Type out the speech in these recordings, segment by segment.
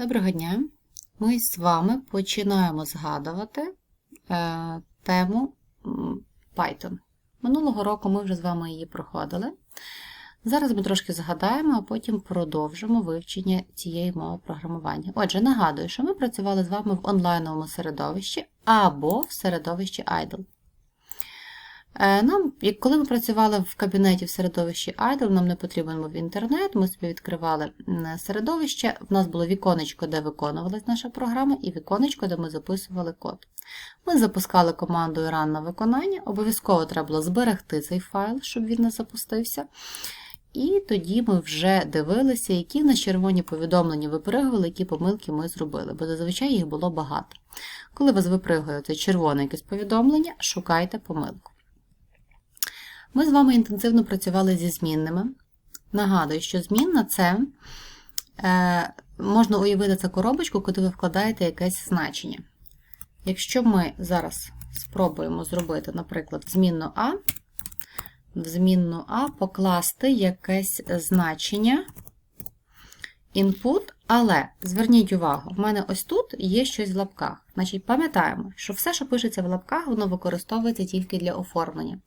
Доброго дня! Ми з вами починаємо згадувати е, тему Python. Минулого року ми вже з вами її проходили. Зараз ми трошки згадаємо, а потім продовжимо вивчення цієї мови програмування. Отже, нагадую, що ми працювали з вами в онлайновому середовищі або в середовищі IDLE. Е, Нам, коли ми працювали в кабінеті в середовищі IDLE, нам не потрібен був інтернет, ми собі відкривали середовище, в нас було віконечко, де виконувалась наша програма, і віконечко, де ми записували код. Ми запускали командою run на виконання, обов'язково треба було зберегти цей файл, щоб він не запустився. І тоді ми вже дивилися, які в нас червоні повідомлення випригували, які помилки ми зробили, бо зазвичай їх було багато. Коли вас випригує червоне якесь повідомлення, шукайте помилку. Ми з вами інтенсивно працювали зі змінними. Нагадую, що змінна це е, можна уявити це коробочку, куди ви вкладаєте якесь значення. Якщо ми зараз спробуємо зробити, наприклад, змінну А, в змінну А покласти якесь значення input, але зверніть увагу, в мене ось тут є щось в лапках. Значить, пам'ятаємо, що все, що пишеться в лапках, воно використовується тільки для оформлення.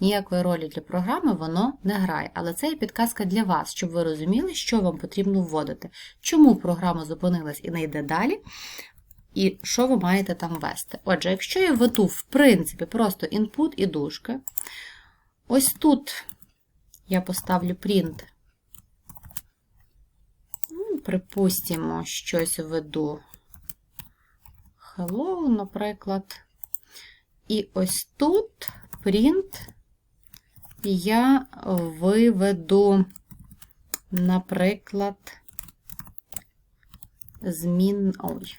Ніякої ролі для програми воно не грає. Але це є підказка для вас, щоб ви розуміли, що вам потрібно вводити, чому програма зупинилась і не йде далі, і що ви маєте там ввести. Отже, якщо я введу, в принципі, просто input і дужки, ось тут я поставлю print Припустимо, щось введу hello, наприклад. І ось тут print я виведу, наприклад, змін. Ой.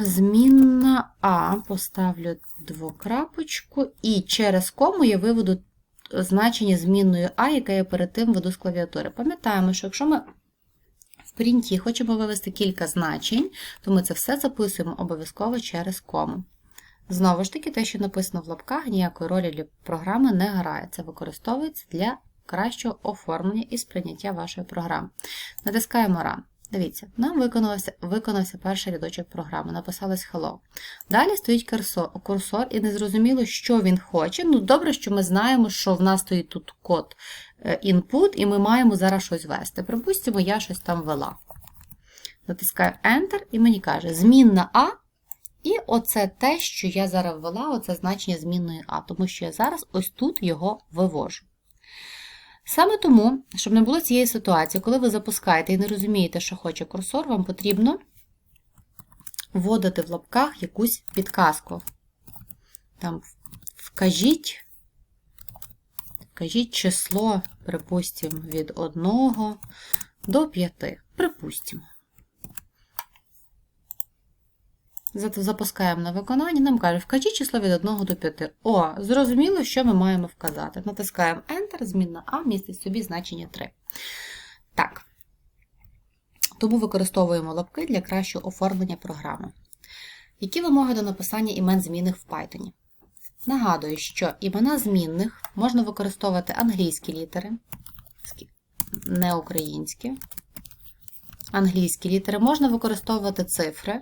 Змінна А, поставлю двокрапочку, і через кому я виведу значення змінною А, яке я перед тим веду з клавіатури. Пам'ятаємо, що якщо ми в принті хочемо вивести кілька значень, то ми це все записуємо обов'язково через кому. Знову ж таки, те, що написано в лапках, ніякої ролі для програми не грає. Це використовується для кращого оформлення і сприйняття вашої програми. Натискаємо Run. Дивіться, нам виконався виконався перший рядочок програми, написалось hello. Далі стоїть курсор, і незрозуміло, що він хоче. Ну, добре, що ми знаємо, що в нас стоїть тут код input, і ми маємо зараз щось ввести. Припустимо, я щось там ввела. Натискаю Enter, і мені каже, змінна А. І оце те, що я зараз ввела, оце значення змінної А, тому що я зараз ось тут його вивожу. Саме тому, щоб не було цієї ситуації, коли ви запускаєте і не розумієте, що хоче курсор, вам потрібно вводити в лапках якусь підказку. Там вкажіть, вкажіть число, припустимо, від 1 до 5. Припустимо. Запускаємо на виконання, нам каже, вкажіть число від 1 до 5. О, зрозуміло, що ми маємо вказати. Натискаємо Enter, змінна А містить собі значення 3. Так. Тому використовуємо лапки для кращого оформлення програми. Які вимоги до написання імен змінних в Python? Нагадую, що імена змінних можна використовувати англійські літери, не українські. Англійські літери можна використовувати цифри.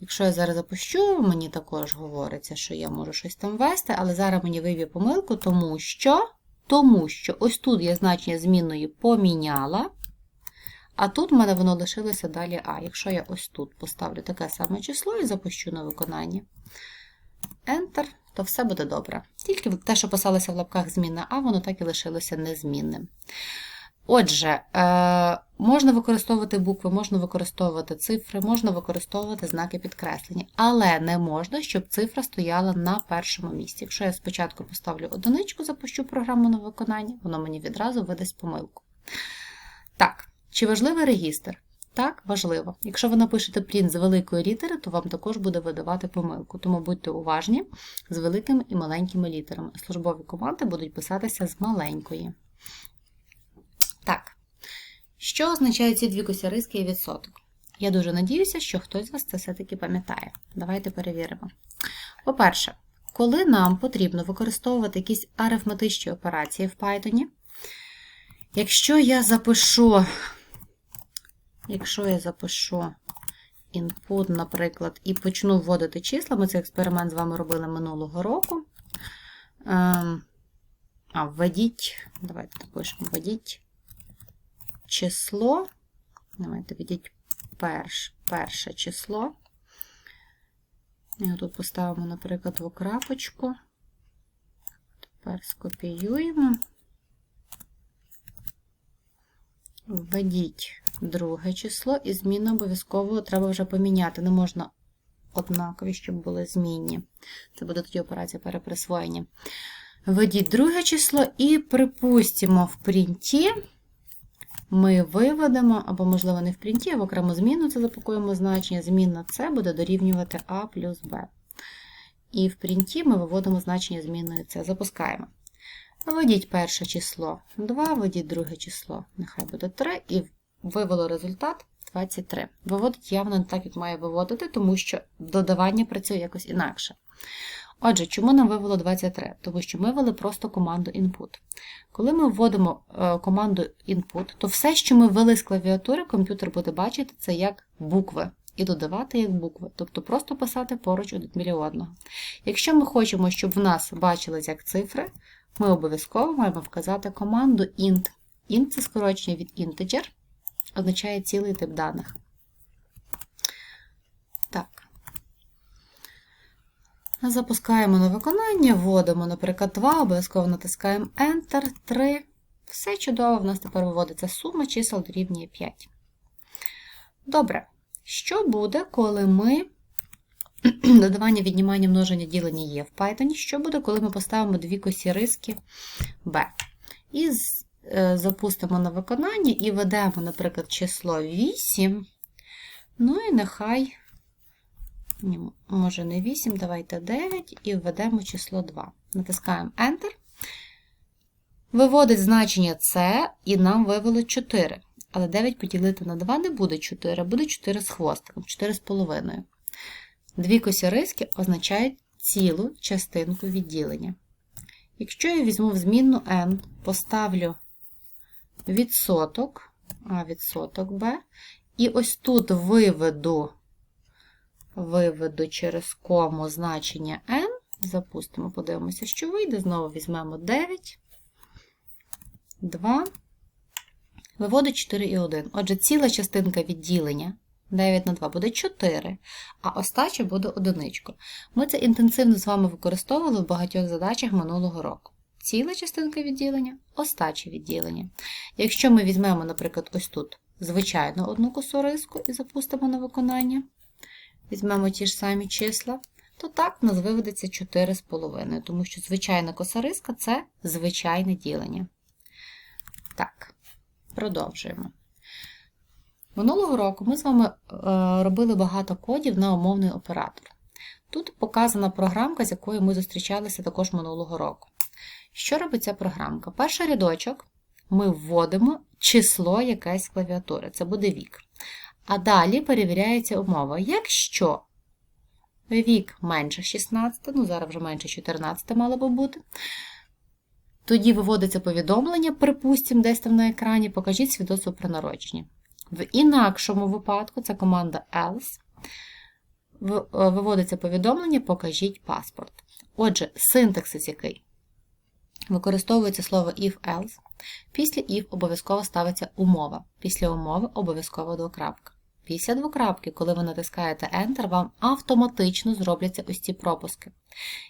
Якщо я зараз запущу, мені також говориться, що я можу щось там ввести, але зараз мені виб'є помилку, тому що тому що ось тут я значення змінної поміняла, а тут в мене воно лишилося далі А. Якщо я ось тут поставлю таке саме число і запущу на виконання Enter, то все буде добре. Тільки те, що писалося в лапках змінна А, воно так і лишилося незмінним. Отже, е, можна використовувати букви, можна використовувати цифри, можна використовувати знаки підкреслення, але не можна, щоб цифра стояла на першому місці. Якщо я спочатку поставлю одиничку, запущу програму на виконання, воно мені відразу видасть помилку. Так, чи важливий регістр? Так, важливо. Якщо ви напишете print з великої літери, то вам також буде видавати помилку. Тому будьте уважні з великими і маленькими літерами. Службові команди будуть писатися з маленької. Так, що означають ці дві косяриски і відсоток? Я дуже надіюся, що хтось з вас це все-таки пам'ятає. Давайте перевіримо. По-перше, коли нам потрібно використовувати якісь арифметичні операції в Python, Якщо я запишу, якщо я запишу input, наприклад, і почну вводити числа, ми цей експеримент з вами робили минулого року. Ем, а, введіть, давайте напишемо, введіть число. Давайте введіть перш, перше число. Його тут поставимо, наприклад, двокрапочку. Тепер скопіюємо. Введіть друге число, і зміну обов'язково треба вже поміняти. Не можна однакові, щоб були змінні. Це буде тоді операція переприсвоєння. Введіть друге число і припустимо в принті. Ми виведемо, або, можливо, не в принті, а в окрему зміну це запакуємо значення. Змінна С буде дорівнювати А плюс Б. І в принті ми виводимо значення змінної С. Запускаємо. Введіть перше число 2, введіть друге число, нехай буде 3, і вивело результат 23. Виводить явно не так, як має виводити, тому що додавання працює якось інакше. Отже, чому нам вивело 23? Тому що ми ввели просто команду input. Коли ми вводимо е, команду input, то все, що ми ввели з клавіатури, комп'ютер буде бачити це як букви. І додавати як букви, тобто просто писати поруч один біля одного. Якщо ми хочемо, щоб в нас бачились як цифри, ми обов'язково маємо вказати команду int. Int це скорочення від integer, означає цілий тип даних. Так. Запускаємо на виконання, вводимо, наприклад, 2, обов'язково натискаємо Enter, 3. Все чудово, в нас тепер виводиться сума чисел дорівнює 5. Добре. Що буде, коли ми додавання, віднімання, множення, ділення є в Python? Що буде, коли ми поставимо дві косі риски B? І е, запустимо на виконання і ведемо, наприклад, число 8. Ну і нехай може не 8, давайте 9 і введемо число 2. Натискаємо Enter. Виводить значення С, і нам вивело 4. Але 9 поділити на 2 не буде 4, буде 4 з хвостиком, 4 з половиною. Дві косяриски означають цілу частинку відділення. Якщо я візьму в змінну n, поставлю відсоток, а відсоток b, і ось тут виведу виведу через кому значення n, запустимо, подивимося, що вийде. Знову візьмемо 9, 2, виводить 4 і 1. Отже, ціла частинка відділення 9 на 2 буде 4, а остача буде одиничка. Ми це інтенсивно з вами використовували в багатьох задачах минулого року. Ціла частинка відділення, остача відділення. Якщо ми візьмемо, наприклад, ось тут звичайно одну косориску і запустимо на виконання, візьмемо ті ж самі числа, то так в нас виведеться 4,5, тому що звичайна косариска це звичайне ділення. Так, продовжуємо. Минулого року ми з вами е, робили багато кодів на умовний оператор. Тут показана програмка, з якою ми зустрічалися також минулого року. Що робить ця програмка? Перший рядочок ми вводимо число якесь клавіатури, це буде вік. А далі перевіряється умова. Якщо вік менше 16, ну зараз вже менше 14 мало би бути, тоді виводиться повідомлення, припустимо, десь там на екрані, покажіть свідоцтво про народження. В інакшому випадку це команда else. Е, виводиться повідомлення, покажіть паспорт. Отже, синтаксис який? Використовується слово if-else. Після if обов'язково ставиться умова. Після умови обов'язково двокрапка. Після двокрапки, коли ви натискаєте Enter, вам автоматично зробляться ось ці пропуски.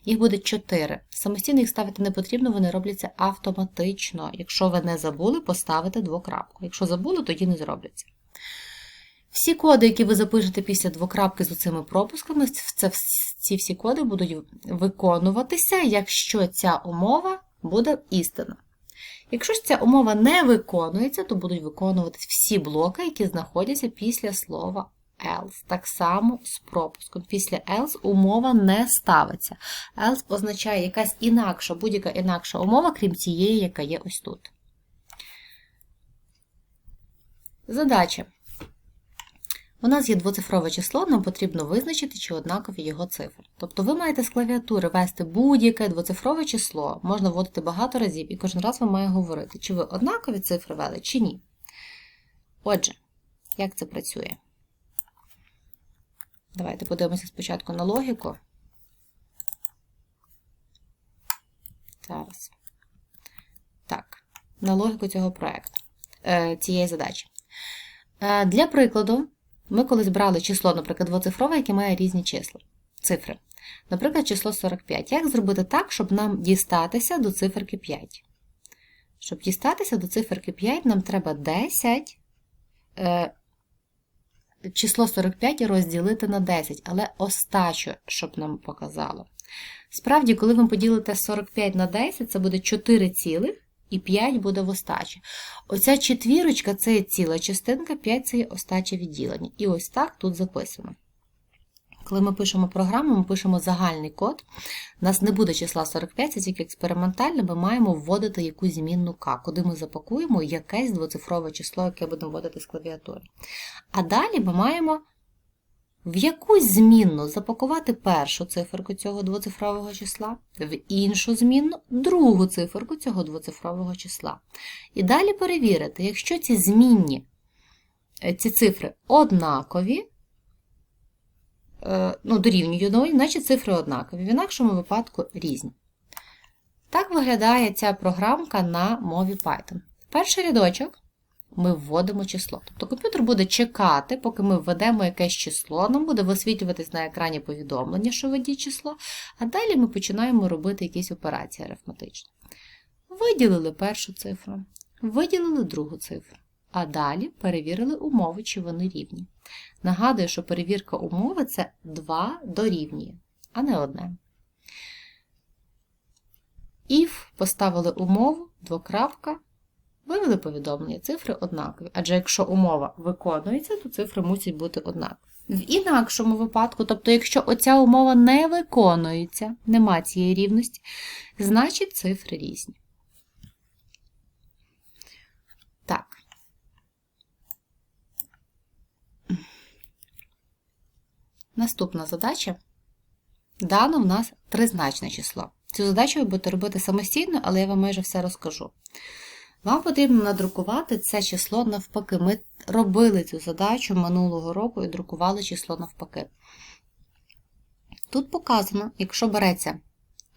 Їх буде 4. Самостійно їх ставити не потрібно, вони робляться автоматично. Якщо ви не забули, поставите двокрапку. Якщо забули, тоді не зробляться. Всі коди, які ви запишете після двокрапки з цими пропусками, це, ці всі коди будуть виконуватися, якщо ця умова буде істина. Якщо ж ця умова не виконується, то будуть виконуватись всі блоки, які знаходяться після слова else. Так само з пропуском. Після else умова не ставиться. Else означає якась інакша, будь-яка інакша умова, крім тієї, яка є ось тут. Задача. У нас є двоцифрове число, нам потрібно визначити, чи однакові його цифри. Тобто ви маєте з клавіатури ввести будь-яке двоцифрове число, можна вводити багато разів, і кожен раз ви має говорити, чи ви однакові цифри ввели, чи ні. Отже, як це працює? Давайте подивимося спочатку на логіку. Зараз. Так, на логіку цього проєкту, е, цієї задачі. Е, Для прикладу, ми колись брали число, наприклад, двоцифрове, яке має різні числа, цифри. Наприклад, число 45. Як зробити так, щоб нам дістатися до циферки 5? Щоб дістатися до циферки 5, нам треба 10 е, число 45 розділити на 10, але остачу, щоб нам показало. Справді, коли ви поділите 45 на 10, це буде 4 цілих, і 5 буде в остачі. Оця четвірочка це є ціла частинка, 5 це є остаче відділення. І ось так тут записано. Коли ми пишемо програму, ми пишемо загальний код. У нас не буде числа 45, це тільки експериментально, ми маємо вводити якусь змінну К, куди ми запакуємо якесь двоцифрове число, яке будемо вводити з клавіатури. А далі ми маємо в якусь змінну запакувати першу циферку цього двоцифрового числа, в іншу змінну другу циферку цього двоцифрового числа. І далі перевірити, якщо ці змінні, е, ці цифри однакові, е, ну, дорівнюють одної, значить цифри однакові, в інакшому випадку різні. Так виглядає ця програмка на мові Python. Перший рядочок ми вводимо число. Тобто комп'ютер буде чекати, поки ми введемо якесь число, нам буде висвітлюватись на екрані повідомлення, що введіть число, а далі ми починаємо робити якісь операції арифметичні. Виділили першу цифру, виділили другу цифру, а далі перевірили умови, чи вони рівні. Нагадую, що перевірка умови це 2 дорівнює, а не одне. If поставили умову, двокрапка, Вивели повідомлення, цифри однакові, адже якщо умова виконується, то цифри мусять бути однакові. В інакшому випадку, тобто, якщо оця умова не виконується, нема цієї рівності, значить цифри різні. Так. Наступна задача. Дано в нас тризначне число. Цю задачу ви будете робити самостійно, але я вам майже все розкажу. Вам потрібно надрукувати це число навпаки. Ми робили цю задачу минулого року і друкували число навпаки. Тут показано, якщо береться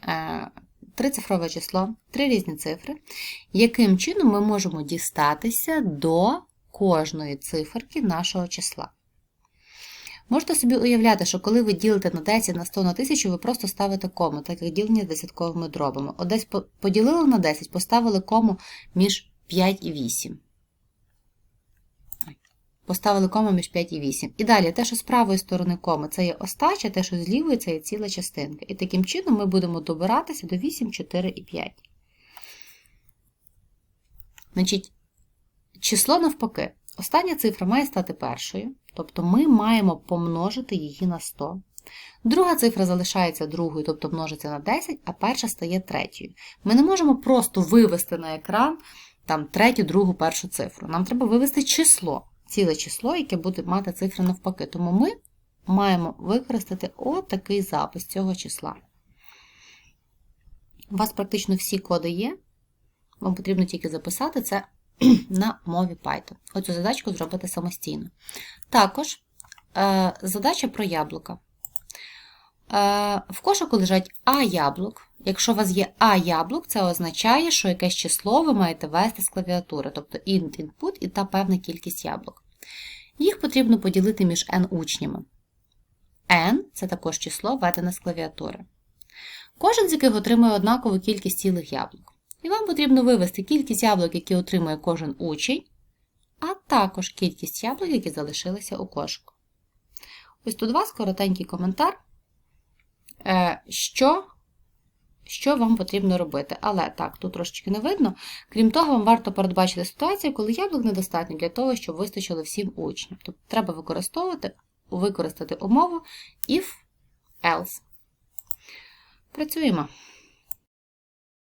е, трицифрове число, три різні цифри, яким чином ми можемо дістатися до кожної циферки нашого числа. Можете собі уявляти, що коли ви ділите на 10 на 100 на 1000, ви просто ставите кому, так як ділення десятковими дробами. От десь поділили на 10, поставили кому між 5 і 8. Поставили кому між 5 і 8. І далі, те, що з правої сторони коми, це є остача, те, що з лівої, це є ціла частинка. І таким чином ми будемо добиратися до 8, 4 і 5. Значить, число навпаки. Остання цифра має стати першою. Тобто ми маємо помножити її на 100. Друга цифра залишається другою, тобто множиться на 10, а перша стає третьою. Ми не можемо просто вивести на екран там, третю, другу, першу цифру. Нам треба вивести число, ціле число, яке буде мати цифри навпаки. Тому ми маємо використати отакий запис цього числа. У вас практично всі коди є. Вам потрібно тільки записати це на мові Python. Оцю задачку зробити самостійно. Також е, задача про яблука. Е, в кошику лежать А яблук. Якщо у вас є А яблук, це означає, що якесь число ви маєте ввести з клавіатури, тобто int input і та певна кількість яблук. Їх потрібно поділити між n учнями. n це також число введене з клавіатури. Кожен з яких отримує однакову кількість цілих яблук. І вам потрібно вивести кількість яблук, які отримує кожен учень, а також кількість яблук, які залишилися у кошику. Ось тут у вас коротенький коментар, е, що що вам потрібно робити. Але так, тут трошечки не видно. Крім того, вам варто передбачити ситуацію, коли яблук недостатньо для того, щоб вистачило всім учням. Тобто треба використовувати, використати умову if else. Працюємо.